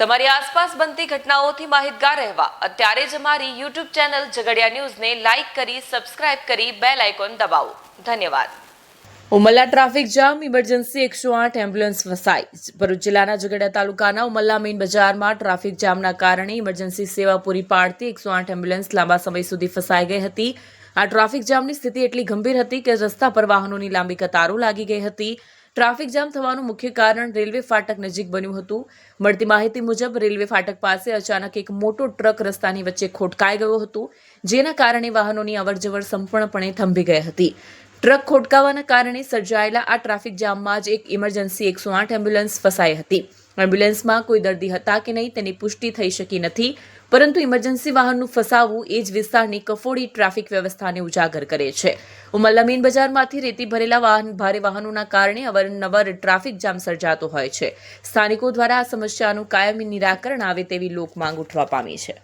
તમારી આસપાસ બનતી ઘટનાઓથી માહિતગાર રહેવા. અત્યારે જ અમારી યુટ્યુબ ચેનલ ઝઘડિયા ન્યૂઝને લાઇક કરી, સબસ્ક્રાઇબ કરી, બેલ આઇકોન દબાવો. ધન્યવાદ. ઉમલ્લા ટ્રાફિક જામ, ઇમરજન્સી એકસો આઠ એમ્બ્યુલન્સ ફસાઈ. ભરૂચ જિલ્લાના ઝઘડિયા તાલુકાના ઉમલ્લા મેઇન બજારમાં ટ્રાફિક જામના કારણે ઇમરજન્સી સેવા પૂરી પાડતી એકસો આઠ એમ્બ્યુલન્સ લાંબા સમય સુધી ફસાઈ ગઈ હતી. આ ટ્રાફિક જામની સ્થિતિ એટલી ગંભીર હતી કે રસ્તા પર વાહનોની લાંબી કતારો લાગી ગઈ હતી. ટ્રાફિક જામ થવાનું મુખ્ય કારણ રેલવે ફાટક નજીક બન્યું હતું. મળતી માહિતી મુજબ, રેલવે ફાટક પાસે અચાનક એક મોટો ટ્રક રસ્તાની વચ્ચે ખોટકાઈ ગયો હતો, જેના કારણે વાહનોની અવરજવર સંપૂર્ણપણે થંભી ગઈ હતી. ટ્રક ખોટકાવાના કારણે સર્જાયેલા આ ટ્રાફિક જામમાં જ એક ઇમરજન્સી એકસો આઠ એમ્બ્યુલન્સ ફસાઈ હતી. એમ્બ્યુલન્સમાં કોઈ દર્દી હતા કે નહીં તેની પુષ્ટિ થઈ શકી નથી. પરંતુ ઇમરજન્સી વાહનનું ફસાવવું એ જ વિસ્તારની કફોડી ટ્રાફિક વ્યવસ્થાને ઉજાગર કરે છે. ઉમલ્લા મેઇન બજારમાંથી રેતી ભરેલા વાહન ભારે વાહનોના કારણે અવારનવાર ટ્રાફિક જામ સર્જાતો હોય છે. સ્થાનિકો દ્વારા આ સમસ્યાનું કાયમી નિરાકરણ આવે તેવી લોક માંગ ઉઠવા પામી છે.